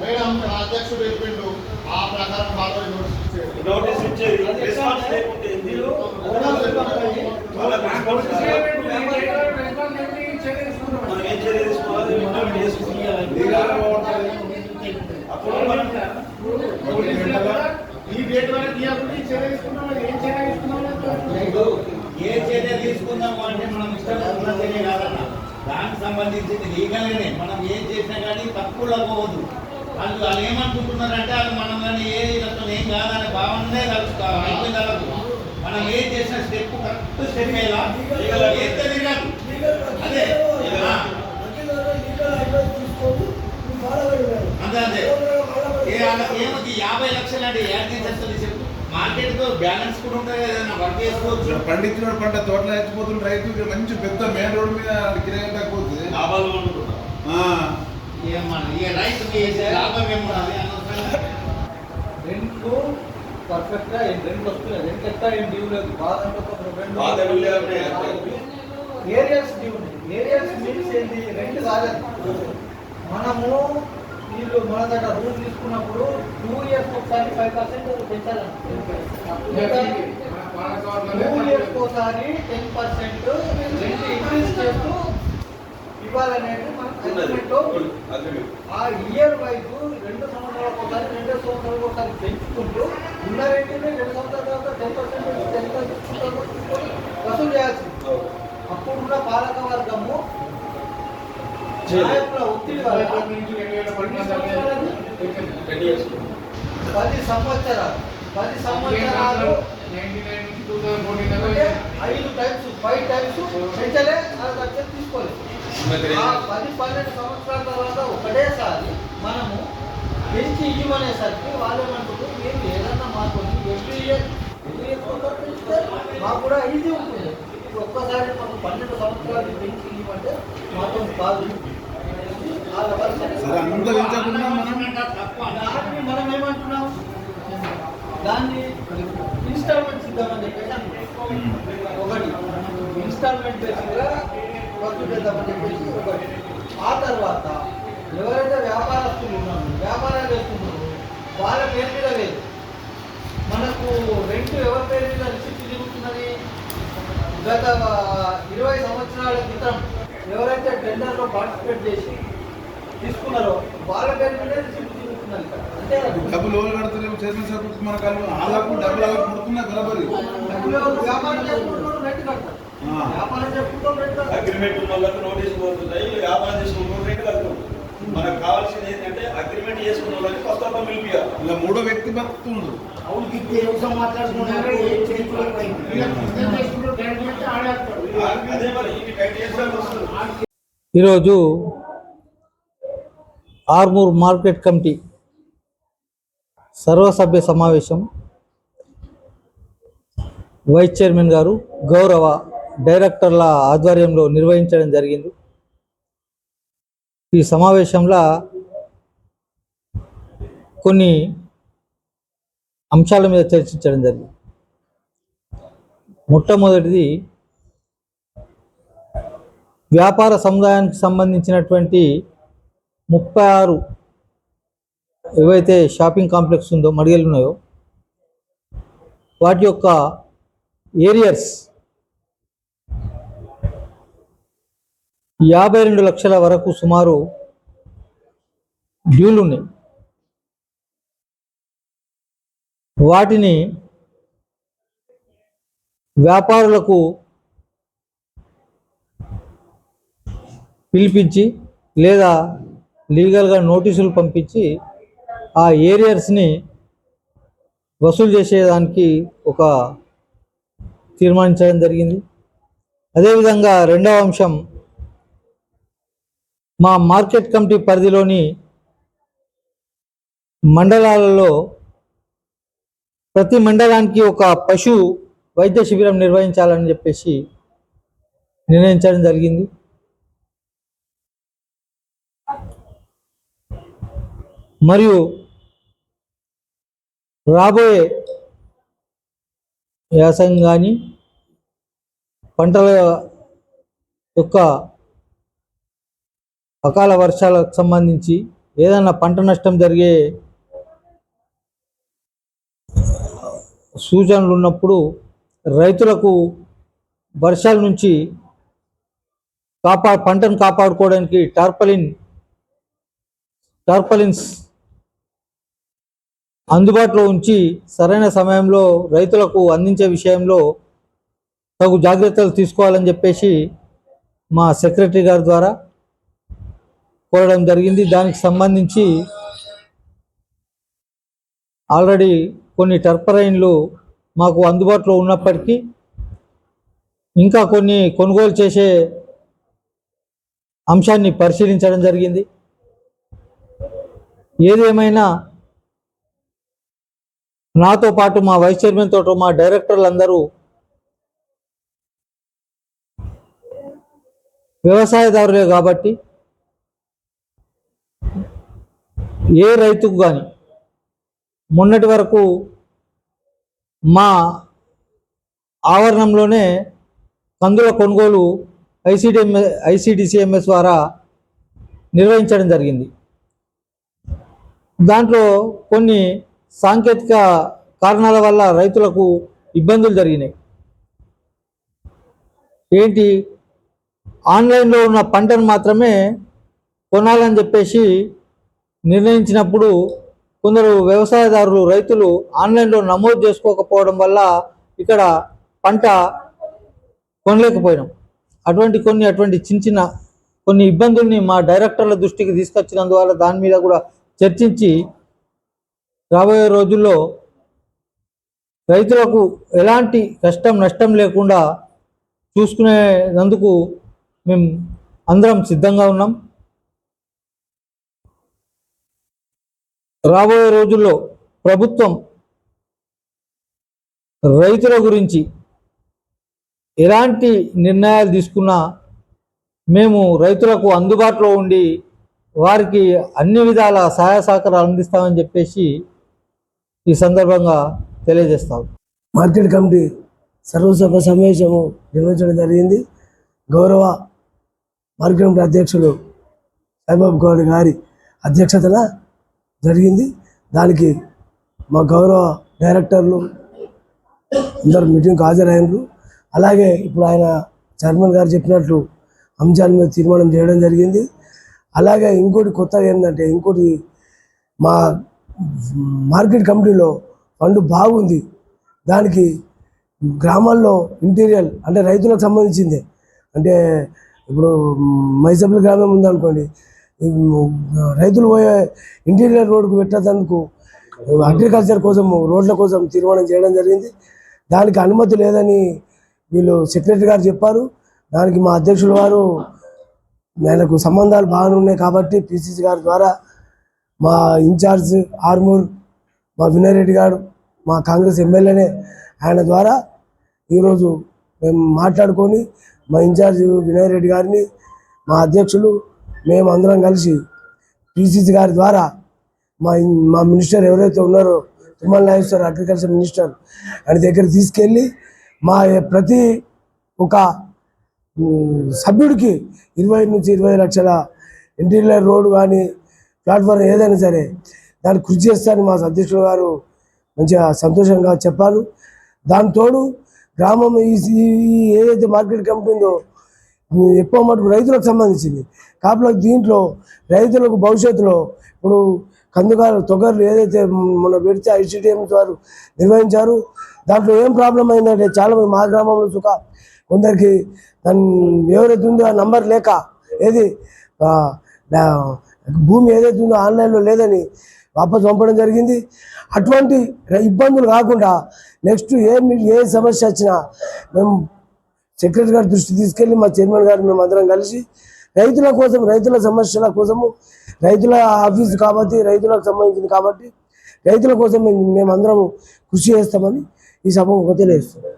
Madam అధ్యక్షుడు చెప్పిండు ఆ ప్రకారం ఫాలో నోటీస్ ఇచ్చేది నోటీస్ ఇచ్చేది రెస్పాన్స్ లేకుంటే మనం ఏం చర్య తీసుకోవాలి ఇంప్లిమెంట్ చేసుకోవాలి అప్పుడు మనం ఈ డేట్ వరకు తీయకుండా ఈ చర్య తీసుకున్నాం ఏం చర్య తీసుకున్నాం ఏ చర్య తీసుకుందాము అంటే మనం ఇష్టం చర్య దానికి సంబంధించింది లీగల్గానే. మనం ఏం చేసినా కానీ తప్పులో పోవద్దు. వాళ్ళు వాళ్ళు ఏమనుకుంటున్నారంటే వాళ్ళు మనం కానీ ఏ ఇతను ఏం కాదనే భావనే కలుగుతారు అయిపోయిన తర్వాత మనం ఏం చేసిన స్టెప్ కరెక్ట్ స్టెప్ అయ్యేలా ఏం తెలియదు అదే. అంతే అంతే ఏ అలా- ఏమవుతుంది యాభై లక్షలు అంటే యాడ్ చేసేస్తుంది చెప్పు. మార్కెట్ బ్యాలెన్స్ కూడా ఉంటుంది ఏదైనా వర్క్ చేసుకోవచ్చు. పండించిన పంట తోటలో ఎత్తిపోతున్న రైతు మంచి పెద్ద మెయిన్ రోడ్ మీద కిరాయి తక్కువ లాభాలు అనుకుంటున్నాం ఏమన్నా ఇక రైతు లాభం ఏమున్నది అనవసరంగా రెంట్లు పర్ఫెక్ట్గా ఏం రెండు వస్తున్నాయి. రెండు ఎక్కడ ఏం డ్యూ లేదు. బాధ రెండు. ఏరియాస్ డ్యూ ఉన్నాయి. ఏరియాస్ మీన్స్ ఏంటి? రెండు కాలేదు మనము వీళ్ళు మన దగ్గర రూమ్ తీసుకున్నప్పుడు టూ ఇయర్స్ ఒకసారి ఫైవ్ పర్సెంట్ పెంచాలంట టూ ఇయర్స్ ఒకసారి టెన్ పర్సెంట్ ఇంక్రీజ్ చేస్తూ ఇవ్వాలనేది మన అగ్రిమెంట్లో ఉంది. అగ్రిమెంట్ ఆ ఇయర్ వైజ్ రెండు సంవత్సరాలకు ఒకసారి రెండు సంవత్సరాలకు ఒకసారి పెంచుకుంటూ ఉన్న రేటుని రెండు సంవత్సరాల తర్వాత టెన్ పర్సెంట్ టెన్ పర్సెంట్ వసూలు చేయాల్సింది. అప్పుడున్న పాలక వర్గము నాయకుల ఒత్తిడి వల్ల ఎన్ని సంవత్సరాలు? టెన్ ఇయర్స్ పది సంవత్సరాలు పది సంవత్సరాలు. ఐదు టైమ్స్ ఫైవ్ టైమ్స్ పెంచలే లక్షలు తీసుకోలేదు. ఆ పది పన్నెండు సంవత్సరాల తర్వాత ఒకటేసారి మనము పెంచి ఇవ్వనేసరికి వాళ్ళు ఏమంటారు మీరు ఏదన్నా మాకు ఎవ్రీ ఇయర్ ఎవ్రీ ఇయర్ మాకు కూడా ఈజీ ఉంటుంది. ఇప్పుడు ఒక్కసారి మాకు పన్నెండు సంవత్సరాలు పెంచి ఇవ్వమంటే మాతో కాదు. మనం దాన్ని మనం ఏమంటున్నాం దాన్ని ఇన్స్టాల్మెంట్ ఇద్దామని చెప్పేసి. ఒకటి. ఇన్స్టాల్మెంట్ బేసిక్గా వసూలు చేద్దామని చెప్పేసి ఒకటి. ఆ తర్వాత ఎవరైతే వ్యాపారస్తులు ఉన్నారో వ్యాపారాలు చేస్తున్నారో వాళ్ళ పేరు మీద లేదు. మనకు రెంట్ ఎవరి పేరు మీద గత ఇరవై సంవత్సరాల క్రితం ఎవరైతే టెండర్లో పార్టిసిపేట్ చేసి తీసుకున్నారో వాళ్ళ పేరు మీద రిసిప్ట్ తిరుగుతున్నది ఇక్కడ. అంతే కదా? డబ్బులు ఎవరు కడతలేవు చైర్మన్ సార్ మన కాళ్ళు వాళ్ళకు డబ్బులు వ్యాపారం చేసుకుంటారు కడతారు. ఆ. వ్యాపారం చేసుకుంటాం రెంట్ కడతారు. అగ్రిమెంట్ ఉన్న వాళ్ళకి నోటీస్ పోతున్నాయి వ్యాపారం మనకు కావాల్సింది ఏంటంటే అగ్రిమెంట్ చేసుకున్న వాళ్ళకి ఫస్ట్ ఆఫ్ ఆల్ పిలిపియాలి ఇలా మూడో వ్యక్తి బతుకుతుండు అదే మరి ఈరోజు ఆర్మూర్ మార్కెట్ కమిటీ సర్వసభ్య సమావేశం. వైస్ చైర్మన్ గారు గౌరవ డైరెక్టర్ల ఆధ్వర్యంలో నిర్వహించడం జరిగింది. ఈ సమావేశంలో కొన్ని అంశాల మీద చర్చించడం జరిగింది. మొట్టమొదటిది వ్యాపార సముదాయానికి సంబంధించినటువంటి ముప్పై ఆరు ఏవైతే షాపింగ్ కాంప్లెక్స్ ఉందో మడిగలు ఉన్నాయో వాటి యొక్క ఏరియర్స్ యాభై రెండు లక్షల వరకు సుమారు డ్యూలు ఉన్నాయి వాటిని వ్యాపారులకు పిలిపించి లేదా లీగల్గా నోటీసులు పంపించి ఆ ఏరియర్స్ని వసూలు చేసేదానికి ఒక తీర్మానించడం జరిగింది. అదేవిధంగా రెండవ అంశం మా మార్కెట్ కమిటీ పరిధిలోని మండలాలలో ప్రతి మండలానికి ఒక పశు వైద్య శిబిరం నిర్వహించాలని చెప్పేసి నిర్ణయించడం జరిగింది. మరియు రాబోయే యాసంగి కానీ పంటల యొక్క అకాల వర్షాలకు సంబంధించి ఏదైనా పంట నష్టం జరిగే సూచనలు ఉన్నప్పుడు రైతులకు వర్షాల నుంచి కాపా పంటను కాపాడుకోవడానికి టార్పలిన్ టార్పలిన్స్ అందుబాటులో ఉంచి సరైన సమయంలో రైతులకు అందించే విషయంలో తగు జాగ్రత్తలు తీసుకోవాలని చెప్పేసి మా సెక్రటరీ గారి ద్వారా కోరడం జరిగింది. దానికి సంబంధించి ఆల్రెడీ కొన్ని టర్పరైన్లు మాకు అందుబాటులో ఉన్నప్పటికీ ఇంకా కొన్ని కొనుగోలు చేసే అంశాన్ని పరిశీలించడం జరిగింది. ఏదేమైనా నాతో పాటు మా వైస్ చైర్మన్ తోట మా డైరెక్టర్లు అందరూ వ్యవసాయదారులే కాబట్టి ఏ రైతుకు కానీ మొన్నటి వరకు మా ఆవరణంలోనే కందుల కొనుగోలు ఐసిడిఎం ఐసిడిసిఎంఎస్ ద్వారా నిర్వహించడం జరిగింది. దాంట్లో కొన్ని సాంకేతిక కారణాల వల్ల రైతులకు ఇబ్బందులు జరిగినాయి. ఏంటి? ఆన్లైన్లో ఉన్న పంటను మాత్రమే కొనాలని చెప్పేసి నిర్ణయించినప్పుడు కొందరు వ్యవసాయదారులు రైతులు ఆన్లైన్లో నమోదు చేసుకోకపోవడం వల్ల ఇక్కడ పంట కొనలేకపోయినాం. అటువంటి కొన్ని అటువంటి చిన్న చిన్న కొన్ని ఇబ్బందుల్ని మా డైరెక్టర్ల దృష్టికి తీసుకొచ్చినందువల్ల దాని మీద కూడా చర్చించి రాబోయే రోజుల్లో రైతులకు ఎలాంటి కష్టం నష్టం లేకుండా చూసుకునేందుకు మేము అందరం సిద్ధంగా ఉన్నాం. రాబోయే రోజుల్లో ప్రభుత్వం రైతుల గురించి ఎలాంటి నిర్ణయాలు తీసుకున్నా మేము రైతులకు అందుబాటులో ఉండి వారికి అన్ని విధాల సహాయ సహకారాలు అందిస్తామని చెప్పేసి ఈ సందర్భంగా తెలియజేస్తాం. మార్కెట్ కమిటీ సర్వసభ సమావేశము నిర్వహించడం జరిగింది. గౌరవ మార్కెట్ కమిటీ అధ్యక్షుడు సాయిబాబు గౌడ్ గారి అధ్యక్షతన జరిగింది. దానికి మా గౌరవ డైరెక్టర్లు అందరు మీటింగ్కి హాజరైనరు అలాగే ఇప్పుడు ఆయన చైర్మన్ గారు చెప్పినట్లు అంశాల మీద తీర్మానం చేయడం జరిగింది. అలాగే ఇంకోటి కొత్తగా ఏంటంటే ఇంకోటి మా మార్కెట్ కమిటీలో ఫండ్ బాగుంది. దానికి గ్రామాల్లో ఇంటీరియల్ అంటే రైతులకు సంబంధించింది. అంటే ఇప్పుడు మైసబ్ల గ్రామం ఉందనుకోండి రైతులు పోయే ఇంటీరియర్ రోడ్డుకు పెట్టేందుకు అగ్రికల్చర్ కోసం రోడ్ల కోసం తీర్మానం చేయడం జరిగింది. దానికి అనుమతి లేదని వీళ్ళు సెక్రటరీ గారు చెప్పారు. దానికి మా అధ్యక్షుల వారు ఆయనకు సంబంధాలు బాగానే ఉన్నాయి కాబట్టి పిసిసి గారి ద్వారా మా ఇన్ఛార్జ్ ఆర్మూర్ మా వినయ్ రెడ్డి గారు మా కాంగ్రెస్ ఎమ్మెల్యేనే ఆయన ద్వారా ఈరోజు మేము మాట్లాడుకొని మా ఇన్ఛార్జ్ వినయ్ రెడ్డి గారిని మా అధ్యక్షులు మేము అందరం కలిసి పిసిసి గారి ద్వారా మా మా మినిస్టర్ ఎవరైతే ఉన్నారో తుమ్మల నాగేశ్వర అగ్రికల్చర్ మినిస్టర్ ఆయన దగ్గర తీసుకెళ్ళి మా ప్రతి ఒక సభ్యుడికి ఇరవై నుంచి ఇరవై లక్షల ఇంటీరియర్ రోడ్డు కానీ ప్లాట్ఫామ్ ఏదైనా సరే దాన్ని కృషి చేస్తారని మా అధ్యక్షుడు గారు మంచిగా సంతోషంగా చెప్పారు. దానితోడు గ్రామం ఈ ఏదైతే మార్కెట్ కమిటీ ఉందో ఎక్కువ మటుకు రైతులకు సంబంధించింది. కాపులకు దీంట్లో రైతులకు భవిష్యత్తులో ఇప్పుడు కందుకాలు తొగర్లు ఏదైతే మన పెడితే ఐసిడిఎం వారు నిర్వహించారు దాంట్లో ఏం ప్రాబ్లం అయిందంటే చాలా మంది మా గ్రామంలో సుఖ కొందరికి దాని ఎవరైతే ఉందో ఆ నంబర్ లేక ఏది భూమి ఏదైతే ఉందో ఆన్లైన్లో లేదని వాపసు పంపడం జరిగింది. అటువంటి ఇబ్బందులు కాకుండా నెక్స్ట్ ఏ ఏ సమస్య వచ్చినా మేము సెక్రటరీ గారి దృష్టి తీసుకెళ్ళి మా చైర్మన్ గారు మేము అందరం కలిసి రైతుల కోసం రైతుల సమస్యల కోసము రైతుల ఆఫీస్ కాబట్టి రైతులకు సంబంధించింది కాబట్టి రైతుల కోసం మేము మేమందరం కృషి చేస్తామని ఈ సభ తెలియజేస్తున్నాం.